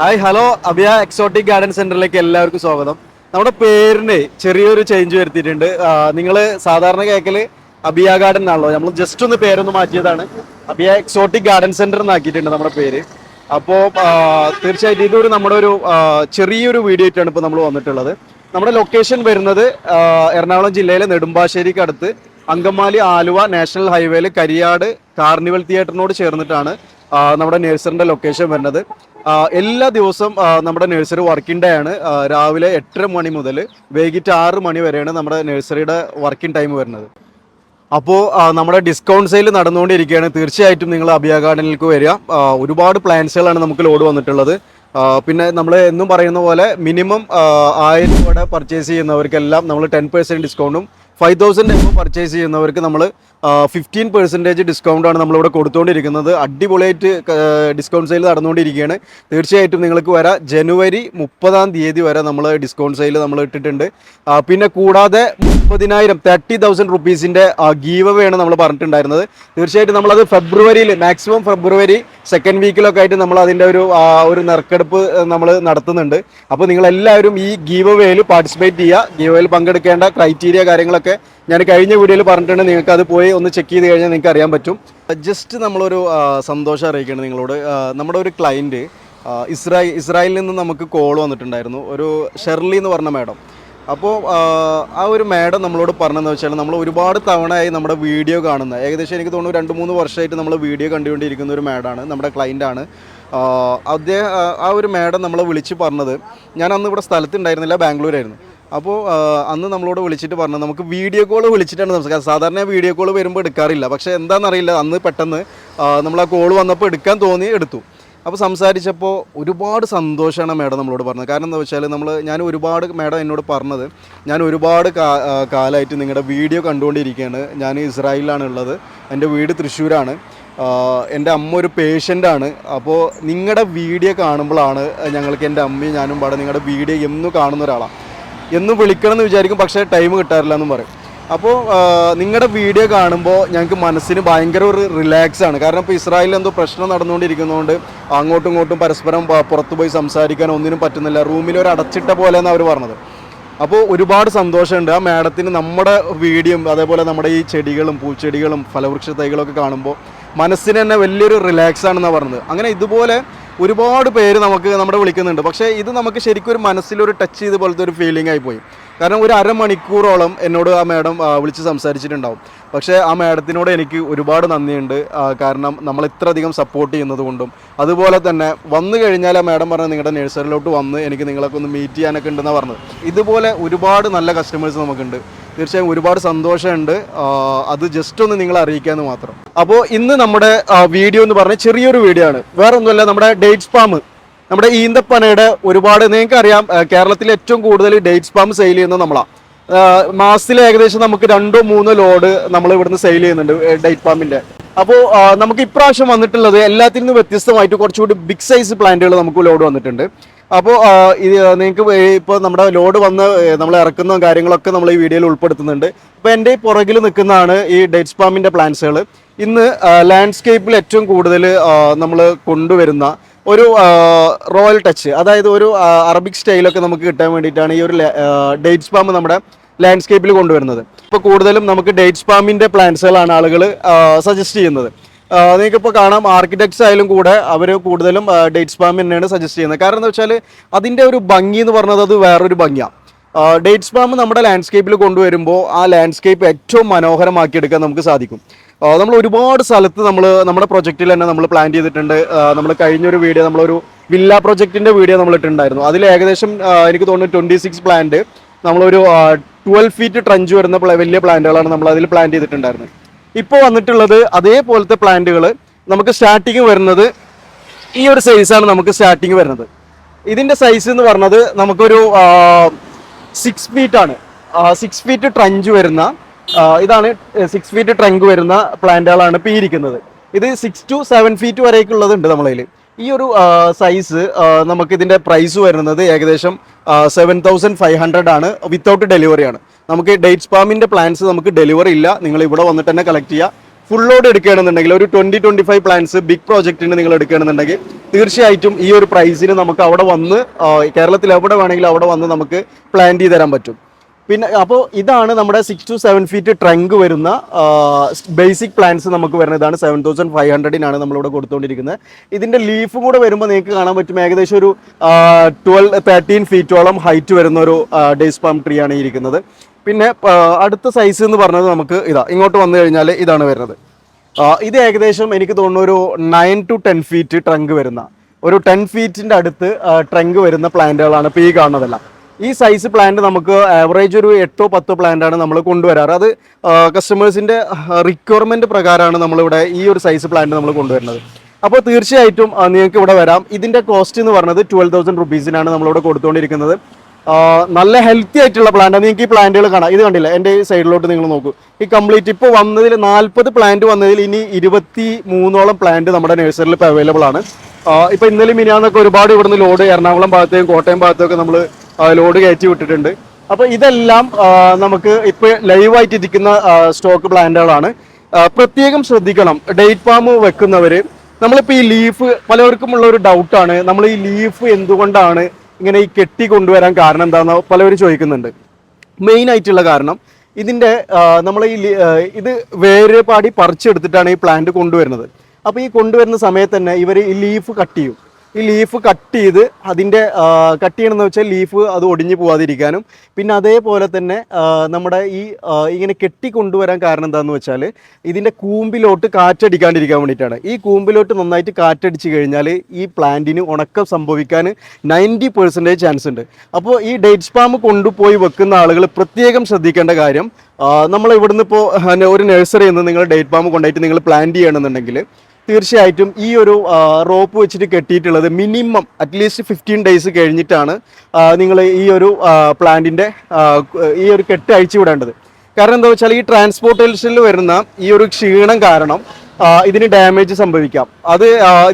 Hi hello. Abhiya exotic garden സെന്ററിലേക്ക് എല്ലാവർക്കും സ്വാഗതം. നമ്മുടെ പേരിന് ചെറിയൊരു ചേഞ്ച് വരുത്തിയിട്ടുണ്ട്. നിങ്ങൾ സാധാരണ കേക്കൽ അഭിയ ഗാർഡൻ ആണല്ലോ. നമ്മൾ ജസ്റ്റ് ഒന്ന് പേരൊന്ന് മാറ്റിയതാണ്. അഭിയ എക്സോട്ടിക് ഗാർഡൻ സെന്റർ എന്നാക്കിയിട്ടുണ്ട് നമ്മുടെ പേര്. അപ്പോൾ തീർച്ചയായിട്ടും ഇതൊരു നമ്മുടെ ഒരു ചെറിയൊരു വീഡിയോ ആയിട്ടാണ് ഇപ്പോൾ നമ്മൾ വന്നിട്ടുള്ളത്. നമ്മുടെ ലൊക്കേഷൻ വരുന്നത് എറണാകുളം ജില്ലയിലെ നെടുമ്പാശ്ശേരിക്ക് അടുത്ത് അങ്കമാലി ആലുവ നാഷണൽ ഹൈവേയിൽ കരിയാട് കാർണിവൽ തിയേറ്ററിനോട് ചേർന്നിട്ടാണ് നമ്മുടെ നേഴ്സറിന്റെ ലൊക്കേഷൻ വരുന്നത്. എല്ലാ ദിവസവും നമ്മുടെ നഴ്സറി വർക്കിംഗ് ഡേ ആണ്. രാവിലെ എട്ടര മണി മുതൽ വൈകിട്ട് ആറ് മണി വരെയാണ് നമ്മുടെ നഴ്സറിയുടെ വർക്കിംഗ് ടൈം വരുന്നത്. അപ്പോൾ നമ്മുടെ ഡിസ്കൗണ്ട് സെയിൽ നടന്നുകൊണ്ടിരിക്കുകയാണ്. തീർച്ചയായിട്ടും നിങ്ങൾ അഭിയ ഗാർഡനിലേക്ക് വരിക. ഒരുപാട് പ്ലാൻസുകളാണ് നമുക്ക് ലോഡ് വന്നിട്ടുള്ളത്. പിന്നെ നമ്മൾ എന്നും പറയുന്ന പോലെ മിനിമം ആയിരം രൂപയുടെ പർച്ചേസ് ചെയ്യുന്നവർക്കെല്ലാം നമ്മൾ ടെൻ പെർസെന്റ് ഡിസ്കൗണ്ടും ഫൈവ് തൗസൻഡ് എം പർച്ചേസ് ചെയ്യുന്നവർക്ക് നമ്മൾ ഫിഫ്റ്റീൻ പെർസെന്റേജ് ഡിസ്കൗണ്ടാണ് നമ്മളിവിടെ കൊടുത്തുകൊണ്ടിരിക്കുന്നത് അടിപൊളിയായിട്ട് ഡിസ്കൗണ്ട് സെയിൽ നടന്നുകൊണ്ടിരിക്കുകയാണ്. തീർച്ചയായിട്ടും നിങ്ങൾക്ക് വരാം. ജനുവരി മുപ്പതാം തീയതി വരെ നമ്മൾ ഡിസ്കൗണ്ട് സെയിൽ നമ്മൾ ഇട്ടിട്ടുണ്ട്. പിന്നെ കൂടാതെ മുപ്പതിനായിരം തേർട്ടി തൗസൻഡ് റുപ്പീസിന്റെ ഗീവ് ആണ് നമ്മൾ പറഞ്ഞിട്ടുണ്ടായിരുന്നത്. തീർച്ചയായിട്ടും നമ്മളത് ഫെബ്രുവരിയിൽ മാക്സിമം ഫെബ്രുവരി സെക്കൻഡ് വീക്കിലൊക്കെ ആയിട്ട് നമ്മൾ അതിന്റെ ഒരു ഒരു നറുക്കെടുപ്പ് നമ്മൾ നടത്തുന്നുണ്ട്. അപ്പോൾ നിങ്ങളെല്ലാവരും ഈ ഗീവ് വേയിൽ പാർട്ടിസിപ്പേറ്റ് ചെയ്യുക. ഗീവ് വേയിൽ പങ്കെടുക്കേണ്ട ക്രൈറ്റീരിയ കാര്യങ്ങളൊക്കെ ഞാൻ കഴിഞ്ഞ വീഡിയോയിൽ പറഞ്ഞിട്ടുണ്ട് നിങ്ങൾക്ക് അത് പോയി ഒന്ന് ചെക്ക് ചെയ്ത് കഴിഞ്ഞാൽ നിങ്ങൾക്ക് അറിയാൻ പറ്റും. ജസ്റ്റ് നമ്മളൊരു സന്തോഷം അറിയിക്കുന്നത് നിങ്ങളോട്. നമ്മുടെ ഒരു ക്ലയന്റ് ഇസ്രായേൽ ഇസ്രായേലിൽ നിന്ന് നമുക്ക് കോൾ വന്നിട്ടുണ്ടായിരുന്നു. ഒരു ഷെർലി എന്ന് പറഞ്ഞ മാഡം. അപ്പോൾ ആ ഒരു മാഡം നമ്മളോട് പറഞ്ഞതെന്ന് വെച്ചാൽ നമ്മൾ ഒരുപാട് തവണയായി നമ്മുടെ വീഡിയോ കാണുന്ന ഏകദേശം എനിക്ക് തോന്നുന്നു രണ്ട് മൂന്ന് വർഷമായിട്ട് നമ്മൾ വീഡിയോ കണ്ടുകൊണ്ടിരിക്കുന്ന ഒരു മാഡമാണ് നമ്മുടെ ക്ലയന്റാണ് അദ്ദേഹം ആ ഒരു മാഡം നമ്മളെ വിളിച്ച് പറഞ്ഞത് ഞാൻ അന്ന് ഇവിടെ സ്ഥലത്തുണ്ടായിരുന്നില്ല ബാംഗ്ലൂരായിരുന്നു. അപ്പോൾ അന്ന് നമ്മളോട് വിളിച്ചിട്ട് പറഞ്ഞു നമുക്ക് വീഡിയോ കോൾ വിളിച്ചിട്ടാണ് സംസാരിക്കുക സാധാരണ വീഡിയോ കോൾ വരുമ്പോൾ എടുക്കാറില്ല. പക്ഷേ എന്താണെന്നറിയില്ല അന്ന് പെട്ടെന്ന് നമ്മൾ ആ കോൾ വന്നപ്പോൾ എടുക്കാൻ തോന്നി എടുത്തു. അപ്പോൾ സംസാരിച്ചപ്പോൾ ഒരുപാട് സന്തോഷമാണ് മാഡം നമ്മളോട് പറഞ്ഞത്. കാരണം എന്താ വെച്ചാൽ നമ്മൾ ഞാൻ ഒരുപാട് മാഡം എന്നോട് പറഞ്ഞത് ഞാൻ ഒരുപാട് കാലമായിട്ട് നിങ്ങളുടെ വീഡിയോ കണ്ടുകൊണ്ടിരിക്കുകയാണ് ഞാൻ ഇസ്രായേലിലാണ് ഉള്ളത് എന്റെ വീട് തൃശ്ശൂരാണ്. എന്റെ അമ്മ ഒരു പേഷ്യന്റാണ്. അപ്പോൾ നിങ്ങളുടെ വീഡിയോ കാണുമ്പോഴാണ് ഞങ്ങൾക്ക് എന്റെ അമ്മയും ഞാനും പാടെ നിങ്ങളുടെ വീഡിയോ എന്നും കാണുന്ന ഒരാളാണ് എന്നും വിളിക്കണം എന്ന് വിചാരിക്കും പക്ഷേ ടൈം കിട്ടാറില്ല എന്ന് പറയും അപ്പോൾ നിങ്ങളുടെ വീഡിയോ കാണുമ്പോൾ ഞങ്ങൾക്ക് മനസ്സിന് ഭയങ്കര ഒരു റിലാക്സ് ആണ്. കാരണം ഇപ്പോൾ ഇസ്രായേലിൽ എന്തോ പ്രശ്നം നടന്നുകൊണ്ടിരിക്കുന്നതുകൊണ്ട് അങ്ങോട്ടും ഇങ്ങോട്ടും പരസ്പരം പുറത്തു പോയി സംസാരിക്കാൻ ഒന്നിനും പറ്റുന്നില്ല. റൂമിൽ ഒരു അടച്ചിട്ട പോലെ എന്നാണ് അവർ പറഞ്ഞത്. അപ്പോൾ ഒരുപാട് സന്തോഷമുണ്ട്. ആ മാഡത്തിന് നമ്മുടെ വീഡിയോ അതേപോലെ നമ്മുടെ ഈ ചെടികളും പൂച്ചെടികളും ഫലവൃക്ഷ തൈകളൊക്കെ കാണുമ്പോൾ മനസ്സിന് തന്നെ വലിയൊരു റിലാക്സ് ആണെന്നാണ് പറഞ്ഞത്. അങ്ങനെ ഇതുപോലെ ഒരുപാട് പേര് നമുക്ക് നമ്മുടെ വിളിക്കുന്നുണ്ട്. പക്ഷേ ഇത് നമുക്ക് ശരിക്കും ഒരു മനസ്സിലൊരു ടച്ച് ചെയ്ത പോലത്തെ ഒരു ഫീലിംഗ് ആയി പോയി. കാരണം ഒരു അരമണിക്കൂറോളം എന്നോട് ആ മാഡം വിളിച്ച് സംസാരിച്ചിട്ടുണ്ടാവും. പക്ഷേ ആ മാഡത്തിനോട് എനിക്ക് ഒരുപാട് നന്ദിയുണ്ട്. കാരണം നമ്മൾ ഇത്രയധികം സപ്പോർട്ട് ചെയ്യുന്നത് കൊണ്ടും അതുപോലെ തന്നെ വന്നു കഴിഞ്ഞാൽ ആ മാഡം പറഞ്ഞത് നിങ്ങളുടെ നഴ്സറിയിലോട്ട് വന്ന് എനിക്ക് നിങ്ങളൊക്കെ ഒന്ന് മീറ്റ് ചെയ്യാനൊക്കെ ഉണ്ടെന്നാണ് പറഞ്ഞത്. ഇതുപോലെ ഒരുപാട് നല്ല കസ്റ്റമേഴ്സ് നമുക്കുണ്ട്. തീർച്ചയായും ഒരുപാട് സന്തോഷമുണ്ട്. അത് ജസ്റ്റ് ഒന്ന് നിങ്ങളെ അറിയിക്കാമെന്ന് മാത്രം. അപ്പോൾ ഇന്ന് നമ്മുടെ വീഡിയോ എന്ന് പറഞ്ഞ ചെറിയൊരു വീഡിയോ ആണ്. വേറെ ഒന്നുമല്ല നമ്മുടെ ഡേറ്റ്സ് സ്പാമ് നമ്മുടെ ഈന്തപ്പനയുടെ ഒരുപാട് നിങ്ങൾക്ക് അറിയാം കേരളത്തിൽ ഏറ്റവും കൂടുതൽ ഡേറ്റ്സ് ഫാം സെയിൽ ചെയ്യുന്ന നമ്മളാണ് മാസത്തിൽ ഏകദേശം നമുക്ക് രണ്ടോ മൂന്നോ ലോഡ് നമ്മൾ ഇവിടുന്ന് സെയിൽ ചെയ്യുന്നുണ്ട് ഡേറ്റ് പാമ്പിന്റെ അപ്പോൾ നമുക്ക് ഇപ്രാവശ്യം വന്നിട്ടുള്ളത് എല്ലാത്തിൽ നിന്നും വ്യത്യസ്തമായിട്ട് കുറച്ചുകൂടി ബിഗ് സൈസ് പ്ലാന്റുകൾ നമുക്ക് ലോഡ് വന്നിട്ടുണ്ട്. അപ്പോൾ ഇത് നിങ്ങൾക്ക് ഇപ്പോൾ നമ്മുടെ ലോഡ് വന്ന് നമ്മൾ ഇറക്കുന്ന കാര്യങ്ങളൊക്കെ നമ്മൾ ഈ വീഡിയോയിൽ ഉൾപ്പെടുത്തുന്നുണ്ട്. അപ്പോൾ എന്റെ പുറകിൽ നിൽക്കുന്നതാണ് ഈ ഡേറ്റ്സ് സ്പാമിന്റെ പ്ലാന്റ്സുകൾ. ഇന്ന് ലാൻഡ്സ്കേപ്പിൽ ഏറ്റവും കൂടുതൽ നമ്മൾ കൊണ്ടുവരുന്ന ഒരു റോയൽ ടച്ച് അതായത് ഒരു അറബിക് സ്റ്റൈലൊക്കെ നമുക്ക് കിട്ടാൻ വേണ്ടിയിട്ടാണ് ഈ ഒരു ഡേറ്റ്സ് പാമ്പ് നമ്മുടെ ലാൻഡ്സ്കേപ്പിൽ കൊണ്ടുവരുന്നത്. ഇപ്പോൾ കൂടുതലും നമുക്ക് ഡേറ്റ്സ് പാമ്പിന്റെ പ്ലാന്റ്സുകളാണ് ആളുകൾ സജസ്റ്റ് ചെയ്യുന്നത്. നിങ്ങൾക്ക് ഇപ്പോൾ കാണാം ആർക്കിടെക്ട്സ് ആയാലും കൂടെ അവർ കൂടുതലും ഡേറ്റ്സ് സ്പാം തന്നെയാണ് സജസ്റ്റ് ചെയ്യുന്നത്. കാരണം എന്താ വെച്ചാൽ അതിന്റെ ഒരു ഭംഗി എന്ന് പറഞ്ഞത് അത് വേറൊരു ഭംഗിയാണ് ഡേറ്റ്സ് സ്പാം നമ്മുടെ ലാൻഡ്സ്കേപ്പിൽ കൊണ്ടുവരുമ്പോൾ ആ ലാൻഡ്സ്കേപ്പ് ഏറ്റവും മനോഹരമാക്കി എടുക്കാൻ നമുക്ക് സാധിക്കും. നമ്മൾ ഒരുപാട് സ്ഥലത്ത് നമ്മൾ നമ്മുടെ പ്രൊജക്റ്റിൽ തന്നെ നമ്മൾ പ്ലാൻ ചെയ്തിട്ടുണ്ട്. നമ്മൾ കഴിഞ്ഞൊരു വീഡിയോ നമ്മളൊരു വില്ല പ്രൊജക്റ്റിന്റെ വീഡിയോ നമ്മൾ ഇട്ടുണ്ടായിരുന്നു അതിൽ ഏകദേശം എനിക്ക് തോന്നുന്നു ട്വന്റി സിക്സ് പ്ലാന്റ് നമ്മളൊരു ട്വൽവ് ഫീറ്റ് ട്രഞ്ച് വരുന്ന വലിയ പ്ലാന്റുകളാണ് നമ്മൾ അതിൽ പ്ലാൻ ചെയ്തിട്ടുണ്ടായിരുന്നത്. ഇപ്പോൾ വന്നിട്ടുള്ളത് അതേപോലത്തെ പ്ലാന്റുകൾ നമുക്ക് സ്റ്റാർട്ടിങ് വരുന്നത് ഈ ഒരു സൈസാണ് നമുക്ക് സ്റ്റാർട്ടിങ് വരുന്നത്. ഇതിന്റെ സൈസ് എന്ന് പറഞ്ഞത് നമുക്കൊരു സിക്സ് ഫീറ്റ് ആണ്. സിക്സ് ഫീറ്റ് ട്രഞ്ച് വരുന്ന ഇതാണ് സിക്സ് ഫീറ്റ് ട്രങ്ക് വരുന്ന പ്ലാന്റുകളാണ് ഇപ്പോൾ ഇരിക്കുന്നത്. ഇത് സിക്സ് ടു സെവൻ ഫീറ്റ് വരേക്കുള്ളതുണ്ട് നമ്മളതിൽ ഈ ഒരു സൈസ് നമുക്ക് ഇതിന്റെ പ്രൈസ് വരുന്നത് ഏകദേശം സെവൻ തൗസൻഡ് ഫൈവ് ഹൺഡ്രഡ് ആണ്. വിത്തൗട്ട് ഡെലിവറി ആണ്. നമുക്ക് ഡേറ്റ് സ്പാമിന്റെ പ്ലാൻസ് നമുക്ക് ഡെലിവറി ഇല്ല. നിങ്ങൾ ഇവിടെ വന്നിട്ട് തന്നെ കളക്ട് ചെയ്യുക ഫുൾ ലോഡ് എടുക്കുകയാണെന്നുണ്ടെങ്കിൽ ഒരു twenty twenty five plants big പ്രോജക്റ്റിന് നിങ്ങൾ എടുക്കുകയാണെന്നുണ്ടെങ്കിൽ തീർച്ചയായിട്ടും ഈ ഒരു പ്രൈസിന് നമുക്ക് അവിടെ വന്ന് കേരളത്തിൽ എവിടെ വേണമെങ്കിലും അവിടെ വന്ന് നമുക്ക് പ്ലാൻ ചെയ്ത് തരാൻ പറ്റും. പിന്നെ അപ്പോൾ ഇതാണ് നമ്മുടെ six to seven feet trunk വരുന്ന ബേസിക് പ്ലാൻസ് നമുക്ക് വരുന്നത്. ഇതാണ് സെവൻ തൗസൻഡ് ഫൈവ് ഹൺഡ്രഡിനാണ് നമ്മളിവിടെ കൊടുത്തുകൊണ്ടിരിക്കുന്നത്. ഇതിന്റെ ലീഫും കൂടെ വരുമ്പോൾ നിങ്ങൾക്ക് കാണാൻ പറ്റും. ഏകദേശം ഒരു ട്വൽവ് തേർട്ടീൻ ഫീറ്റോളം ഹൈറ്റ് വരുന്ന ഒരു ഡേസ് പാം ട്രീ ആണ് ഇരിക്കുന്നത്. പിന്നെ അടുത്ത സൈസ് എന്ന് പറഞ്ഞത് നമുക്ക് ഇതാ ഇങ്ങോട്ട് വന്നു കഴിഞ്ഞാൽ ഇതാണ് വരുന്നത്. ഇത് ഏകദേശം എനിക്ക് തോന്നുന്നു ഒരു nine to ten feet trunk വരുന്ന ഒരു ടെൻ ഫീറ്റിന്റെ അടുത്ത് ട്രങ്ക് വരുന്ന പ്ലാന്റുകളാണ് ഇപ്പോൾ ഈ കാണുന്നതെല്ലാം. ഈ സൈസ് പ്ലാന്റ് നമുക്ക് ആവറേജ് ഒരു എട്ടോ പത്തോ പ്ലാന്റ് ആണ് നമ്മൾ കൊണ്ടുവരാറ്. അത് കസ്റ്റമേഴ്സിന്റെ റിക്വയർമെന്റ് പ്രകാരമാണ് നമ്മളിവിടെ ഈ ഒരു സൈസ് പ്ലാന്റ് നമ്മൾ കൊണ്ടുവരുന്നത്. അപ്പോൾ തീർച്ചയായിട്ടും നിങ്ങൾക്ക് ഇവിടെ വരാം. ഇതിന്റെ കോസ്റ്റ് എന്ന് പറഞ്ഞത് ട്വൽവ് തൗസൻഡ് റുപ്പീസിനാണ് നമ്മളിവിടെ കൊടുത്തുകൊണ്ടിരിക്കുന്നത് നല്ല ഹെൽത്തി ആയിട്ടുള്ള പ്ലാന്റ് നിങ്ങൾക്ക് ഈ പ്ലാന്റുകൾ കാണാം. ഇത് കണ്ടില്ല? എന്റെ സൈഡിലോട്ട് നിങ്ങൾ നോക്കൂ. ഈ കംപ്ലീറ്റ് ഇപ്പോൾ വന്നതിൽ നാൽപ്പത് പ്ലാന്റ് വന്നതിൽ ഇനി ഇരുപത്തി മൂന്നോളം പ്ലാന്റ് നമ്മുടെ നഴ്സറിയിൽ ഇപ്പോൾ അവൈലബിൾ ആണ്. ഇപ്പോൾ ഇപ്പൊ ഇന്നലെ മിനിയാന്നൊക്കെ ഒരുപാട് ഇവിടുന്ന് ലോഡ് എറണാകുളം ഭാഗത്തേക്കും കോട്ടയം ഭാഗത്തേക്കും നമ്മൾ ലോഡ് കയറ്റി വിട്ടിട്ടുണ്ട്. അപ്പോൾ ഇതെല്ലാം നമുക്ക് ഇപ്പൊ ലൈവായിട്ട് ഇരിക്കുന്ന സ്റ്റോക്ക് പ്ലാന്റുകളാണ് പ്രത്യേകം ശ്രദ്ധിക്കണം. ഡേറ്റ് ഫാം വെക്കുന്നവര്. നമ്മളിപ്പോ ഈ ലീഫ് പലവർക്കും ഉള്ള ഒരു ഡൗട്ടാണ് നമ്മൾ ഈ ലീഫ് എന്തുകൊണ്ടാണ് ഇങ്ങനെ ഈ കെട്ടി കൊണ്ടുവരാൻ കാരണം എന്താണെന്ന് പലവരും ചോദിക്കുന്നുണ്ട്. മെയിൻ ആയിട്ടുള്ള കാരണം ഇതിന്റെ നമ്മൾ ഈ ഇത് വേര് പാടി പറിച്ചെടുത്തിട്ടാണ് ഈ പ്ലാന്റ് കൊണ്ടുവരുന്നത്. അപ്പോൾ ഈ കൊണ്ടുവരുന്ന സമയത്ത് തന്നെ ഇവർ ഈ ലീഫ് കട്ട് ചെയ്യും. ഈ ലീഫ് കട്ട് ചെയ്ത് അതിന്റെ കട്ട് ചെയ്യണമെന്ന് വെച്ചാൽ ലീഫ് അത് ഒടിഞ്ഞു പോവാതിരിക്കാനും. പിന്നെ അതേപോലെ തന്നെ നമ്മുടെ ഈ ഇങ്ങനെ കെട്ടി കൊണ്ടുവരാൻ കാരണം എന്താണെന്ന് വെച്ചാൽ ഇതിന്റെ കൂമ്പിലോട്ട് കാറ്റടിക്കാണ്ടിരിക്കാൻ വേണ്ടിയിട്ടാണ്. ഈ കൂമ്പിലോട്ട് നന്നായിട്ട് കാറ്റടിച്ച് കഴിഞ്ഞാൽ ഈ പ്ലാന്റിന് ഉണക്കം സംഭവിക്കാൻ നയന്റി പെർസെന്റേജ് ചാൻസ് ഉണ്ട്. അപ്പോൾ ഈ ഡേറ്റ് സ്പാം കൊണ്ടുപോയി വെക്കുന്ന ആളുകൾ പ്രത്യേകം ശ്രദ്ധിക്കേണ്ട കാര്യം നമ്മൾ ഇവിടുന്ന് ഇപ്പോൾ ഒരു നഴ്സറിയിൽ നിന്ന് നിങ്ങൾ ഡേറ്റ് പാമ്പ് കൊണ്ടായിട്ട് നിങ്ങൾ പ്ലാൻ ചെയ്യണമെന്നുണ്ടെങ്കിൽ തീർച്ചയായിട്ടും ഈ ഒരു റോപ്പ് വെച്ചിട്ട് കെട്ടിയിട്ടുള്ളത് minimum at least fifteen days കഴിഞ്ഞിട്ടാണ് നിങ്ങൾ ഈ ഒരു പ്ലാന്റിന്റെ ഈ ഒരു കെട്ട് അഴിച്ചു വിടേണ്ടത്. കാരണം എന്താ വെച്ചാൽ ഈ ട്രാൻസ്പോർട്ടേഷനിൽ വരുന്ന ഈ ഒരു ക്ഷീണം കാരണം ഇതിന് ഡാമേജ് സംഭവിക്കാം. അത്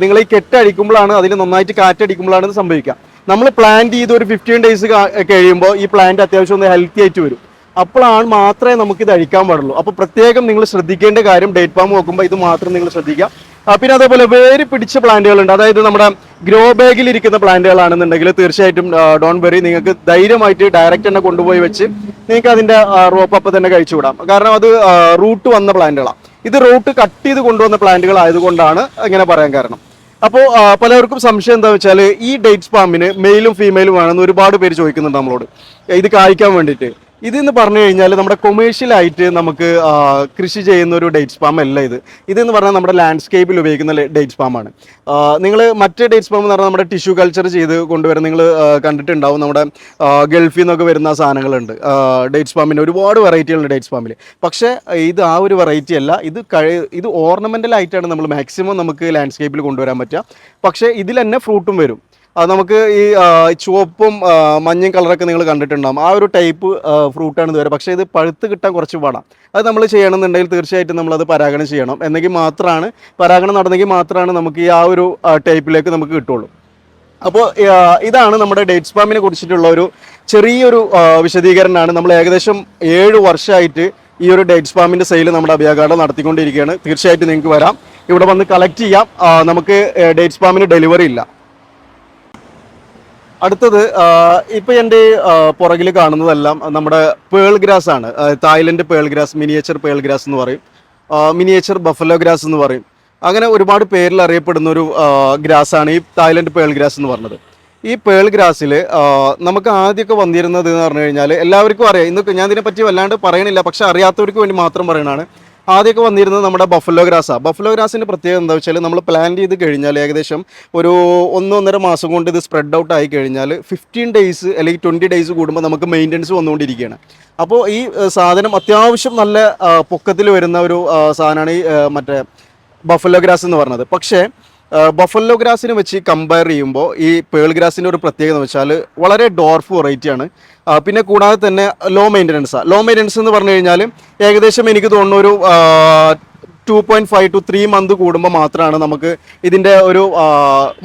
നിങ്ങൾ ഈ കെട്ട് അടിക്കുമ്പോഴാണ് അതിന് നന്നായിട്ട് കാറ്റടിക്കുമ്പോഴാണ് ഇത് സംഭവിക്കാം. നമ്മൾ പ്ലാൻ ചെയ്ത് ഒരു ഫിഫ്റ്റീൻ ഡേയ്സ് കഴിയുമ്പോൾ ഈ പ്ലാന്റ് അത്യാവശ്യം ഒന്ന് ഹെൽത്തി ആയിട്ട് വരും. അപ്പോഴാണ് മാത്രമേ നമുക്ക് ഇത് അഴിക്കാൻ പാടുള്ളൂ. അപ്പോൾ പ്രത്യേകം നിങ്ങൾ ശ്രദ്ധിക്കേണ്ട കാര്യം ഡേറ്റ് ഫാം നോക്കുമ്പോൾ ഇത് മാത്രം നിങ്ങൾ ശ്രദ്ധിക്കുക. പിന്നെ അതേപോലെ വേര് പിടിച്ച പ്ലാന്റുകളുണ്ട്. അതായത് നമ്മുടെ ഗ്രോ ബാഗിൽ ഇരിക്കുന്ന പ്ലാന്റുകളാണെന്നുണ്ടെങ്കിൽ തീർച്ചയായിട്ടും ഡോൺ വെറി നിങ്ങൾക്ക് ധൈര്യമായിട്ട് ഡയറക്റ്റ് തന്നെ കൊണ്ടുപോയി വെച്ച് നിങ്ങൾക്ക് അതിന്റെ റോപ്പ് അപ്പം തന്നെ കഴിച്ചു വിടാം. കാരണം അത് റൂട്ട് വന്ന പ്ലാന്റുകളാണ്. ഇത് റൂട്ട് കട്ട് ചെയ്ത് കൊണ്ടുവന്ന പ്ലാന്റുകൾ ആയതുകൊണ്ടാണ് ഇങ്ങനെ പറയാൻ കാരണം. അപ്പോൾ പലർക്കും സംശയം എന്താ വെച്ചാൽ ഈ ഡേറ്റ്സ് പാമ്പിന് മെയിലും ഫീമെയിലും വേണമെന്ന് ഒരുപാട് പേര് ചോദിക്കുന്നുണ്ട് നമ്മളോട്. ഇത് കായ്ക്കാൻ വേണ്ടിയിട്ട്. ഇതെന്ന് പറഞ്ഞു കഴിഞ്ഞാൽ നമ്മുടെ കൊമേഴ്ഷ്യൽ ആയിട്ട് നമുക്ക് കൃഷി ചെയ്യുന്ന ഒരു ഡേറ്റ്സ് പാം അല്ല ഇത്. ഇതെന്ന് പറഞ്ഞാൽ നമ്മുടെ ലാൻഡ്സ്കേപ്പിൽ ഉപയോഗിക്കുന്ന ഡേറ്റ്സ് സ്പാമാണ് നിങ്ങൾ മറ്റ് ഡേറ്റ്സ് പാം എന്ന് പറഞ്ഞാൽ നമ്മുടെ ടിഷ്യൂ കൾച്ചർ ചെയ്ത് കൊണ്ടുവരുന്ന നിങ്ങൾ കണ്ടിട്ടുണ്ടാവും. നമ്മുടെ ഗൾഫിൽ നിന്നൊക്കെ വരുന്ന സാധനങ്ങളുണ്ട്. ഡേറ്റ്സ് സ്പാമിന് ഒരുപാട് വെറൈറ്റികളുണ്ട് ഡേറ്റ്സ് സ്പാമിൽ പക്ഷേ ഇത് ആ ഒരു വെറൈറ്റി അല്ല. ഇത് കഴി ഇത് ഓർണമെന്റൽ ആയിട്ടാണ് നമ്മൾ മാക്സിമം നമുക്ക് ലാൻഡ്സ്കേപ്പിൽ കൊണ്ടുവരാൻ പറ്റുക. പക്ഷേ ഇതിൽ തന്നെ ഫ്രൂട്ടും വരും. നമുക്ക് ഈ ചുവപ്പും മഞ്ഞയും കളറൊക്കെ നിങ്ങൾ കണ്ടിട്ടുണ്ടാകും ആ ഒരു ടൈപ്പ് ഫ്രൂട്ടാണ് ഇത് വരെ പക്ഷേ ഇത് പഴുത്ത് കിട്ടാൻ കുറച്ച് പാടാം. അത് നമ്മൾ ചെയ്യണമെന്നുണ്ടെങ്കിൽ തീർച്ചയായിട്ടും നമ്മളത് പരാഗണം ചെയ്യണം. എന്നെങ്കിൽ മാത്രമാണ് പരാഗണം നടന്നെങ്കിൽ മാത്രമാണ് നമുക്ക് ഈ ആ ഒരു ടൈപ്പിലേക്ക് നമുക്ക് കിട്ടുള്ളൂ. അപ്പോൾ ഇതാണ് നമ്മുടെ ഡേറ്റ്സ് ഫാമിനെ കുറിച്ചിട്ടുള്ള ഒരു ചെറിയൊരു വിശദീകരണമാണ്. നമ്മൾ ഏകദേശം ഏഴ് വർഷമായിട്ട് ഈ ഒരു ഡേറ്റ്സ് ഫാമിന്റെ സെയിൽ നമ്മുടെ അഭ്യാഘാടം നടത്തിക്കൊണ്ടിരിക്കുകയാണ്. തീർച്ചയായിട്ടും നിങ്ങൾക്ക് വരാം. ഇവിടെ വന്ന് കളക്ട് ചെയ്യാം. നമുക്ക് ഡേറ്റ്സ് ഫാമിന് ഡെലിവറി ഇല്ല. അടുത്തത് ഇപ്പൊ എന്റെ പുറകിൽ കാണുന്നതെല്ലാം നമ്മുടെ പേൾ ഗ്രാസ് ആണ്. Thailand pearl grass miniature pearl grass എന്ന് പറയും. മിനിയേച്ചർ ബഫലോ ഗ്രാസ് എന്ന് പറയും. അങ്ങനെ ഒരുപാട് പേരിൽ അറിയപ്പെടുന്ന ഒരു ഗ്രാസ് ആണ് ഈ തായ്ലൻഡ് പേൾ ഗ്രാസ് എന്ന് പറഞ്ഞത്. ഈ പേൾ ഗ്രാസിൽ നമുക്ക് ആദ്യമൊക്കെ വന്നിരുന്നത് എന്ന് പറഞ്ഞു കഴിഞ്ഞാൽ എല്ലാവർക്കും അറിയാം. ഇന്ന് ഞാൻ ഇതിനെപ്പറ്റി വല്ലാണ്ട് പറയണില്ല പക്ഷെ അറിയാത്തവർക്ക് വേണ്ടി മാത്രം പറയണതാണ്. ആദ്യമൊക്കെ വന്നിരുന്നത് നമ്മുടെ ബഫലോ ഗ്രാസാണ് ബഫലോ ഗ്രാസിന്റെ പ്രത്യേകത എന്താ വെച്ചാൽ നമ്മൾ പ്ലാൻ ചെയ്ത് കഴിഞ്ഞാൽ ഏകദേശം ഒരു ഒന്നൊന്നര മാസം കൊണ്ട് ഇത് സ്പ്രെഡ് ഔട്ട് ആയി കഴിഞ്ഞാൽ ഫിഫ്റ്റീൻ ഡേയ്സ് അല്ലെങ്കിൽ ട്വന്റി ഡേയ്സ് കൂടുമ്പോൾ നമുക്ക് മെയിന്റനൻസ് വന്നുകൊണ്ടിരിക്കുകയാണ്. അപ്പോൾ ഈ സാധനം അത്യാവശ്യം നല്ല പൊക്കത്തിൽ വരുന്ന ഒരു സാധനമാണ് ഈ മറ്റേ ബഫലോ ഗ്രാസ് എന്ന് പറഞ്ഞത്. പക്ഷേ ബഫല്ലോ ഗ്രാസിനെ വെച്ച് കമ്പയർ ചെയ്യുമ്പോൾ ഈ പേൾ ഗ്രാസിന്റെ ഒരു പ്രത്യേകത എന്ന് വെച്ചാൽ വളരെ ഡോർഫ് വെറൈറ്റി ആണ്. ആ, പിന്നെ കൂടാതെ തന്നെ ലോ മെയിന്റനൻസാണ് ലോ മെയിന്റനൻസ് എന്ന് പറഞ്ഞു കഴിഞ്ഞാൽ ഏകദേശം എനിക്ക് തോന്നുന്നു ഒരു two point five two three month കൂടുമ്പോൾ മാത്രമാണ് നമുക്ക് ഇതിന്റെ ഒരു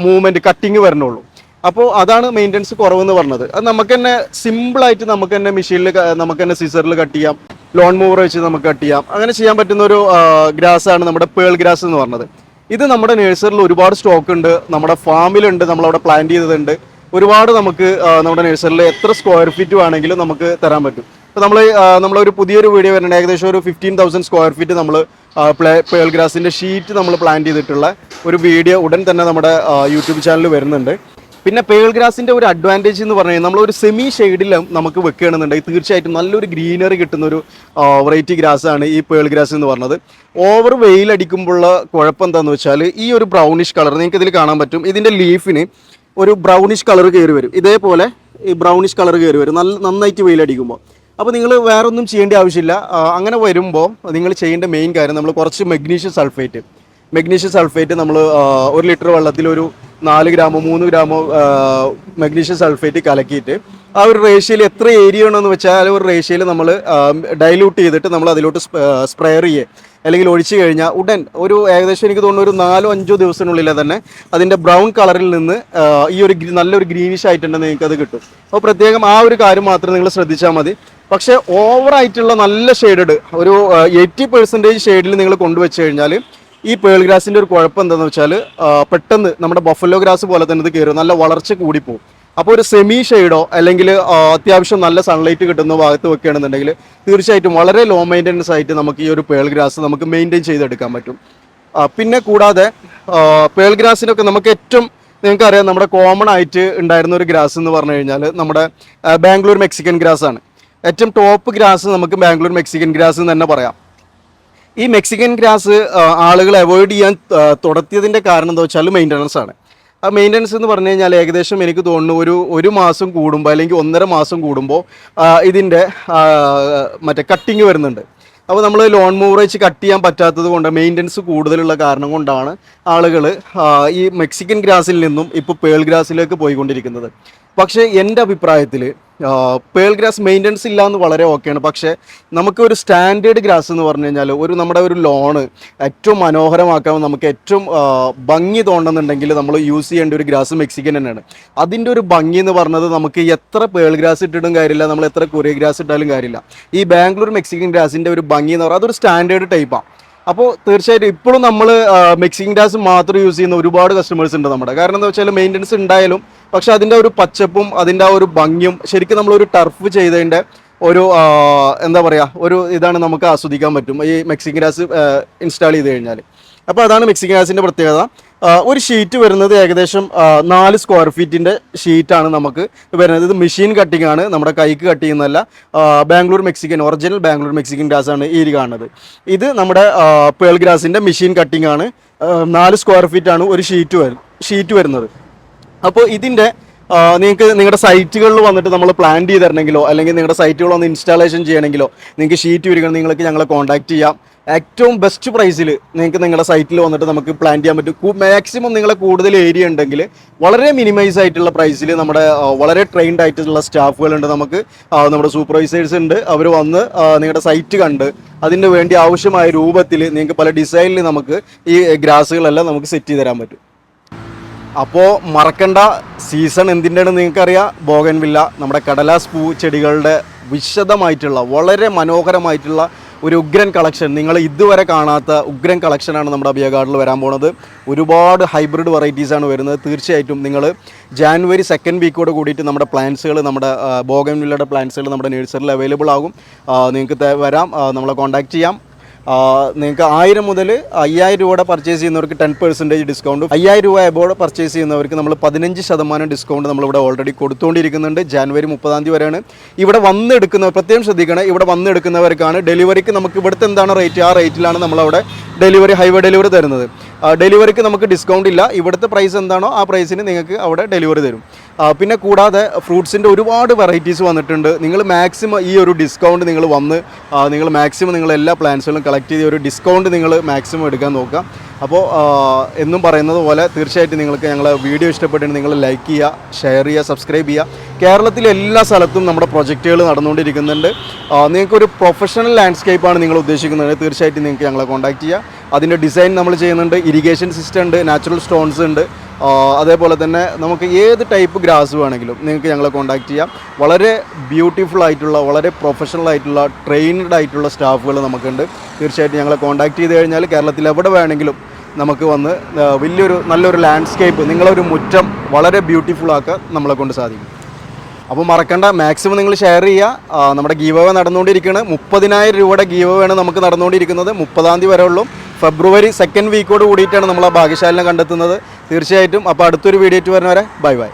മൂവ്മെന്റ് കട്ടിങ് വരണുള്ളൂ. അപ്പോൾ അതാണ് മെയിന്റനൻസ് കുറവെന്ന് പറഞ്ഞത്. അത് നമുക്ക് തന്നെ സിമ്പിളായിട്ട് നമുക്ക് തന്നെ മെഷീനിൽ നമുക്ക് തന്നെ സിസറിൽ കട്ട് ചെയ്യാം. ലോൺ മൂവർ വെച്ച് നമുക്ക് കട്ട് ചെയ്യാം. അങ്ങനെ ചെയ്യാൻ പറ്റുന്ന ഒരു ഗ്രാസ് ആണ് നമ്മുടെ പേൾ ഗ്രാസ് എന്ന് പറഞ്ഞത്. ഇത് നമ്മുടെ നേഴ്സറിൽ ഒരുപാട് സ്റ്റോക്ക് ഉണ്ട്. നമ്മുടെ ഫാമിലുണ്ട് നമ്മളവിടെ പ്ലാന്റ് ചെയ്തതുണ്ട്. ഒരുപാട് നമുക്ക് നമ്മുടെ നഴ്സറിയിൽ എത്ര സ്ക്വയർ ഫീറ്റ് വേണമെങ്കിലും നമുക്ക് തരാൻ പറ്റും. ഇപ്പോൾ നമ്മൾ നമ്മളൊരു പുതിയൊരു വീഡിയോ വരുന്നുണ്ട്. ഏകദേശം ഒരു ഫിഫ്റ്റീൻ തൗസൻഡ് സ്ക്വയർ ഫീറ്റ് നമ്മൾ പ്ലേ പേൾ ഗ്രാസിന്റെ ഷീറ്റ് നമ്മൾ പ്ലാൻ ചെയ്തിട്ടുള്ള ഒരു വീഡിയോ ഉടൻ തന്നെ നമ്മുടെ യൂട്യൂബ് ചാനൽ വരുന്നുണ്ട്. പിന്നെ പേൾ ഗ്രാസിന്റെ ഒരു അഡ്വാന്റേജ് എന്ന് പറഞ്ഞു കഴിഞ്ഞാൽ നമ്മളൊരു സെമി ഷെയ്ഡിൽ നമുക്ക് വെക്കുകയാണെന്നുണ്ടെങ്കിൽ തീർച്ചയായിട്ടും നല്ലൊരു ഗ്രീനറി കിട്ടുന്ന ഒരു വെറൈറ്റി ആണ് ഈ പേൾ ഗ്രാസ് എന്ന് പറഞ്ഞത്. ഓവർ വെയിലടിക്കുമ്പോഴുള്ള കുഴപ്പം എന്താണെന്ന് വെച്ചാൽ ഈ ഒരു ബ്രൗണിഷ് കളർ നിങ്ങൾക്ക് ഇതിൽ കാണാൻ പറ്റും. ഇതിന്റെ ലീഫിന് ഒരു ബ്രൗണിഷ് കളർ കയറി വരും. ഇതേപോലെ ഈ ബ്രൗണിഷ് കളർ കയറി വരും. നല്ല നന്നായിട്ട് വെയിലടിക്കുമ്പോൾ അപ്പോൾ നിങ്ങൾ വേറൊന്നും ചെയ്യേണ്ട ആവശ്യമില്ല. അങ്ങനെ വരുമ്പോൾ നിങ്ങൾ ചെയ്യേണ്ട മെയിൻ കാര്യം നമ്മൾ കുറച്ച് മെഗ്നീഷ്യം സൾഫേറ്റ് മെഗ്നീഷ്യം സൾഫേറ്റ് നമ്മൾ ഒരു ലിറ്റർ വെള്ളത്തിൽ ഒരു നാല് ഗ്രാമോ മൂന്ന് ഗ്രാമോ മെഗ്നീഷ്യം സൾഫേറ്റ് കലക്കിയിട്ട് ആ ഒരു റേഷ്യയിൽ എത്ര ഏരിയ ഉണ്ടെന്ന് വെച്ചാൽ ആ ഒരു റേഷ്യയിൽ നമ്മൾ ഡൈല്യൂട്ട് ചെയ്തിട്ട് നമ്മൾ അതിലോട്ട് സ്പ്രെയർ ചെയ്യുക അല്ലെങ്കിൽ ഒഴിച്ചു കഴിഞ്ഞാൽ ഉടൻ ഒരു ഏകദേശം എനിക്ക് തോന്നുന്നു ഒരു നാലോ അഞ്ചോ ദിവസത്തിനുള്ളിൽ തന്നെ അതിന്റെ ബ്രൗൺ കളറിൽ നിന്ന് ഈ ഒരു നല്ലൊരു ഗ്രീനിഷ് ആയിട്ടുണ്ടെങ്കിൽ നിങ്ങൾക്ക് അത് കിട്ടും. അപ്പോൾ പ്രത്യേകം ആ ഒരു കാര്യം മാത്രം നിങ്ങൾ ശ്രദ്ധിച്ചാൽ മതി. പക്ഷേ ഓവറായിട്ടുള്ള നല്ല ഷെയ്ഡഡ് ഒരു എയ്റ്റി പെർസെന്റേജ് ഷെയ്ഡിൽ നിങ്ങൾ കൊണ്ടുവച്ച് കഴിഞ്ഞാൽ ഈ പേൾ ഗ്രാസിന്റെ ഒരു കുഴപ്പം എന്താണെന്ന് വെച്ചാൽ പെട്ടെന്ന് നമ്മുടെ ബഫലോ ഗ്രാസ് പോലെ തന്നെ ഇത് കയറും നല്ല വളർച്ച കൂടിപ്പോകും അപ്പോൾ ഒരു സെമി ഷെയ്ഡോ അല്ലെങ്കിൽ അത്യാവശ്യം നല്ല സൺലൈറ്റ് കിട്ടുന്ന ഭാഗത്ത് വെക്കുകയാണെന്നുണ്ടെങ്കിൽ തീർച്ചയായിട്ടും വളരെ ലോ മെയിന്റനൻസ് ആയിട്ട് നമുക്ക് ഈ ഒരു പേൾ ഗ്രാസ് നമുക്ക് മെയിന്റെയിൻ ചെയ്തെടുക്കാൻ പറ്റും. പിന്നെ കൂടാതെ പേൾ ഗ്രാസിനൊക്കെ നമുക്ക് ഏറ്റവും നിങ്ങൾക്കറിയാം നമ്മുടെ കോമൺ ആയിട്ട് ഉണ്ടായിരുന്ന ഒരു ഗ്രാസ് എന്ന് പറഞ്ഞു കഴിഞ്ഞാൽ നമ്മുടെ ബാംഗ്ലൂർ മെക്സിക്കൻ ഗ്രാസ് ആണ്. ഏറ്റവും ടോപ്പ് ഗ്രാസ് നമുക്ക് ബാംഗ്ലൂർ മെക്സിക്കൻ ഗ്രാസ് എന്ന് തന്നെ പറയാം. ഈ മെക്സിക്കൻ ഗ്രാസ് ആളുകൾ അവോയ്ഡ് ചെയ്യാൻ തുടത്തിയതിന്റെ കാരണം എന്താ വെച്ചാൽ മെയിന്റനൻസ് ആണ്. ആ മെയിന്റനൻസ് എന്ന് പറഞ്ഞു കഴിഞ്ഞാൽ ഏകദേശം എനിക്ക് തോന്നുന്നു ഒരു ഒരു മാസം കൂടുമ്പോൾ അല്ലെങ്കിൽ ഒന്നര മാസം കൂടുമ്പോൾ ഇതിന്റെ മറ്റേ കട്ടിങ് വരുന്നുണ്ട്. അപ്പോൾ നമ്മൾ ലോൺ മൂവറേജ് കട്ട് ചെയ്യാൻ പറ്റാത്തത് കൊണ്ട് മെയിന്റനൻസ് കൂടുതലുള്ള കാരണം കൊണ്ടാണ് ആളുകൾ ഈ മെക്സിക്കൻ ഗ്രാസിൽ നിന്നും ഇപ്പോൾ പേൾ ഗ്രാസിലേക്ക് പോയിക്കൊണ്ടിരിക്കുന്നത്. പക്ഷേ എന്റെ അഭിപ്രായത്തിൽ പേൾ ഗ്രാസ് മെയിന്റനൻസ് ഇല്ല എന്ന് വളരെ ഓക്കെയാണ് പക്ഷേ നമുക്ക് ഒരു സ്റ്റാൻഡേർഡ് ഗ്രാസ് എന്ന് പറഞ്ഞു കഴിഞ്ഞാൽ ഒരു നമ്മുടെ ഒരു ലോണ് ഏറ്റവും മനോഹരമാക്കാൻ നമുക്ക് ഏറ്റവും ഭംഗി തോന്നുന്നുണ്ടെങ്കിൽ നമ്മൾ യൂസ് ചെയ്യേണ്ട ഒരു ഗ്രാസ് മെക്സിക്കൻ തന്നെയാണ്. അതിന്റെ ഒരു ഭംഗി എന്ന് പറഞ്ഞത് നമുക്ക് എത്ര പേൾ ഗ്രാസ് ഇട്ടിട്ടും കാര്യമില്ല നമ്മൾ എത്ര കൊറിയ ഗ്രാസ് ഇട്ടാലും കാര്യമില്ല. ഈ ബാംഗ്ലൂർ മെക്സിക്കൻ ഗ്രാസിന്റെ ഒരു ഭംഗി എന്ന് പറയുന്നത് അതൊരു സ്റ്റാൻഡേർഡ് ടൈപ്പാണ് അപ്പോൾ തീർച്ചയായിട്ടും ഇപ്പോഴും നമ്മൾ മിക്സിംഗ് ഗ്യാസ് മാത്രം യൂസ് ചെയ്യുന്ന ഒരുപാട് കസ്റ്റമേഴ്സ് ഉണ്ട് നമ്മുടെ. കാരണം എന്താ വെച്ചാൽ മെയിന്റനൻസ് ഉണ്ടായാലും പക്ഷെ അതിന്റെ ഒരു പച്ചപ്പും അതിന്റെ ആ ഒരു ഭംഗിയും ശരിക്കും നമ്മളൊരു ടർഫ് ചെയ്തതിന്റെ ഒരു എന്താ പറയുക ഒരു ഇതാണ് നമുക്ക് ആസ്വദിക്കാൻ പറ്റും ഈ മിക്സിംഗ് ഗ്യാസ് ഇൻസ്റ്റാൾ ചെയ്ത് കഴിഞ്ഞാൽ അപ്പോൾ അതാണ് മിക്സിംഗ് ഗ്യാസിന്റെ പ്രത്യേകത. ഒരു ഷീറ്റ് വരുന്നത് ഏകദേശം നാല് സ്ക്വയർ ഫീറ്റിന്റെ ഷീറ്റാണ് നമുക്ക് വരുന്നത്. ഇത് മെഷീൻ കട്ടിംഗ് ആണ് നമ്മുടെ കൈക്ക് കട്ട് ചെയ്യുന്നതല്ല. Bangalore Mexican original Bangalore Mexican grass ആണ് ഈ കാണുന്നത്. ഇത് നമ്മുടെ പേൾ ഗ്രാസിന്റെ മെഷീൻ കട്ടിംഗ് ആണ്. നാല് സ്ക്വയർ ഫീറ്റ് ആണ് ഒരു ഷീറ്റ് വരും ഷീറ്റ് വരുന്നത്. അപ്പോൾ ഇതിന്റെ നിങ്ങൾക്ക് നിങ്ങളുടെ സൈറ്റുകളിൽ വന്നിട്ട് നമ്മൾ പ്ലാൻ ചെയ്ത് തരണമെങ്കിലോ അല്ലെങ്കിൽ നിങ്ങളുടെ സൈറ്റുകൾ വന്ന് ഇൻസ്റ്റാളേഷൻ ചെയ്യണമെങ്കിലോ നിങ്ങൾക്ക് ഷീറ്റ് വരികയാണെങ്കിൽ നിങ്ങൾക്ക് ഞങ്ങളെ കോൺടാക്ട് ചെയ്യാം. ഏറ്റവും ബെസ്റ്റ് പ്രൈസിൽ നിങ്ങൾക്ക് നിങ്ങളുടെ സൈറ്റിൽ വന്നിട്ട് നമുക്ക് പ്ലാൻ ചെയ്യാൻ പറ്റും. മാക്സിമം നിങ്ങളെ കൂടുതൽ ഏരിയ ഉണ്ടെങ്കിൽ വളരെ മിനിമൈസ് ആയിട്ടുള്ള പ്രൈസിൽ നമ്മുടെ വളരെ ട്രെയിൻഡ് ആയിട്ടുള്ള സ്റ്റാഫുകളുണ്ട് നമുക്ക്. നമ്മുടെ സൂപ്പർവൈസേഴ്സ് ഉണ്ട്. അവർ വന്ന് നിങ്ങളുടെ സൈറ്റ് കണ്ട് അതിന് വേണ്ടി ആവശ്യമായ രൂപത്തിൽ നിങ്ങൾക്ക് പല ഡിസൈനിൽ നമുക്ക് ഈ ഗ്രാസുകളെല്ലാം നമുക്ക് സെറ്റ് ചെയ്ത് തരാൻ പറ്റും. അപ്പോൾ മറക്കണ്ട. സീസൺ എന്തിന്റെയാണ് നിങ്ങൾക്കറിയാം. ബോഗൻവില്ല നമ്മുടെ കടലാസ് പൂ ചെടികളുടെ വിശദമായിട്ടുള്ള വളരെ മനോഹരമായിട്ടുള്ള ഒരു ഉഗ്രൻ കളക്ഷൻ നിങ്ങൾ ഇതുവരെ കാണാത്ത ഉഗ്രൻ കളക്ഷനാണ് നമ്മുടെ അബിയ ഗാർഡിൽ വരാൻ പോണത്. ഒരുപാട് ഹൈബ്രിഡ് വെറൈറ്റീസ് ആണ് വരുന്നത്. തീർച്ചയായിട്ടും നിങ്ങൾ ജാനുവരി സെക്കൻഡ് വീക്കോട് കൂടിയിട്ട് നമ്മുടെ പ്ലാന്റ്സുകൾ നമ്മുടെ ബോഗൻവില്ലയുടെ പ്ലാന്റ്സുകൾ നമ്മുടെ നഴ്സറിയിൽ അവൈലബിൾ ആകും. നിങ്ങൾക്ക് വരാം. നമ്മളെ കോൺടാക്ട് ചെയ്യാം. നിങ്ങൾക്ക് ആയിരം മുതൽ അയ്യായിരം രൂപയുടെ പർച്ചേസ് ചെയ്യുന്നവർക്ക് ടെൻ പെർസെന്റേജ് ഡിസ്കൗണ്ട് അയ്യായിരം രൂപ എബോഡ് പർച്ചേസ് ചെയ്യുന്നവർക്ക് നമ്മൾ പതിനഞ്ച് ശതമാനം ഡിസ്കൗണ്ട് നമ്മളിവിടെ ഓൾറെഡി കൊടുത്തുകൊണ്ടിരിക്കുന്നുണ്ട് ജാനുവരി മുപ്പതാം തീയതി വരെയാണ്. ഇവിടെ വന്നെടുക്കുന്നവർ പ്രത്യേകം ശ്രദ്ധിക്കണം ഇവിടെ വന്നെടുക്കുന്നവർക്കാണ് ഡെലിവറിക്ക് നമുക്ക് ഇവിടുത്തെ എന്താണ് റേറ്റ് ആ റേറ്റിലാണ് നമ്മളവിടെ ഡെലിവറി ഹൈവേ ഡെലിവറി തരുന്നത്. ഡെലിവറിക്ക് നമുക്ക് ഡിസ്കൗണ്ട് ഇല്ല. ഇവിടുത്തെ പ്രൈസ് എന്താണോ ആ പ്രൈസിന് നിങ്ങൾക്ക് അവിടെ ഡെലിവറി തരും. പിന്നെ കൂടാതെ ഫ്രൂട്ട്സിന്റെ ഒരുപാട് വെറൈറ്റീസ് വന്നിട്ടുണ്ട്. നിങ്ങൾ മാക്സിമം ഈ ഒരു ഡിസ്കൗണ്ട് നിങ്ങൾ വന്ന് നിങ്ങൾ മാക്സിമം നിങ്ങൾ എല്ലാ പ്ലാൻസുകളും കളക്ട് ചെയ്ത് ഒരു ഡിസ്കൗണ്ട് നിങ്ങൾ മാക്സിമം എടുക്കാൻ നോക്കുക. അപ്പോൾ എന്നും പറയുന്നത് പോലെ തീർച്ചയായിട്ടും നിങ്ങൾക്ക് ഞങ്ങളെ വീഡിയോ ഇഷ്ടപ്പെട്ടിട്ട് നിങ്ങൾ ലൈക്ക് ചെയ്യുക ഷെയർ ചെയ്യുക സബ്സ്ക്രൈബ് ചെയ്യുക. കേരളത്തിലെ എല്ലാ സ്ഥലത്തും നമ്മുടെ പ്രൊജക്റ്റുകൾ നടന്നുകൊണ്ടിരിക്കുന്നുണ്ട്. നിങ്ങൾക്കൊരു പ്രൊഫഷണൽ ലാൻഡ്സ്കേപ്പാണ് നിങ്ങൾ ഉദ്ദേശിക്കുന്നത്. തീർച്ചയായിട്ടും നിങ്ങൾക്ക് ഞങ്ങളെ കോൺടാക്ട് ചെയ്യാം. അതിന്റെ ഡിസൈൻ നമ്മൾ ചെയ്യുന്നുണ്ട്. ഇറിഗേഷൻ സിസ്റ്റം ഉണ്ട്. നാച്ചുറൽ സ്റ്റോൺസ് ഉണ്ട്. അതേപോലെ തന്നെ നമുക്ക് ഏത് ടൈപ്പ് ഗ്രാസ് വേണമെങ്കിലും നിങ്ങൾക്ക് ഞങ്ങളെ കോൺടാക്ട് ചെയ്യാം. വളരെ ബ്യൂട്ടിഫുൾ ആയിട്ടുള്ള വളരെ പ്രൊഫഷണൽ ആയിട്ടുള്ള ട്രെയിൻഡ് ആയിട്ടുള്ള സ്റ്റാഫുകൾ നമുക്കുണ്ട്. തീർച്ചയായിട്ടും ഞങ്ങളെ കോൺടാക്ട് ചെയ്ത് കഴിഞ്ഞാൽ കേരളത്തിൽ എവിടെ വേണമെങ്കിലും നമുക്ക് വന്ന് വലിയൊരു നല്ലൊരു ലാൻഡ്സ്കേപ്പ് നിങ്ങളൊരു മുറ്റം വളരെ ബ്യൂട്ടിഫുൾ ആക്കാൻ നമ്മളെ കൊണ്ട് സാധിക്കും. അപ്പോൾ മറക്കണ്ട മാക്സിമം നിങ്ങൾ ഷെയർ ചെയ്യുക. നമ്മുടെ ഗീവ് അവേ നടന്നുകൊണ്ടിരിക്കുകയാണ്. മുപ്പതിനായിരം രൂപയുടെ ഗീവ് വേണം നമുക്ക് നടന്നുകൊണ്ടിരിക്കുന്നത്. മുപ്പതാം തീയതി വരെ ഉള്ളൂ. ഫെബ്രുവരി സെക്കൻഡ് വീക്കോട് കൂടിയിട്ടാണ് നമ്മൾ ആ ഭാഗ്യശാലിനെ കണ്ടെത്തുന്നത്. തീർച്ചയായിട്ടും. അപ്പോൾ അടുത്തൊരു വീഡിയോ ആയിട്ട് വരുന്നവരെ ബൈ ബൈ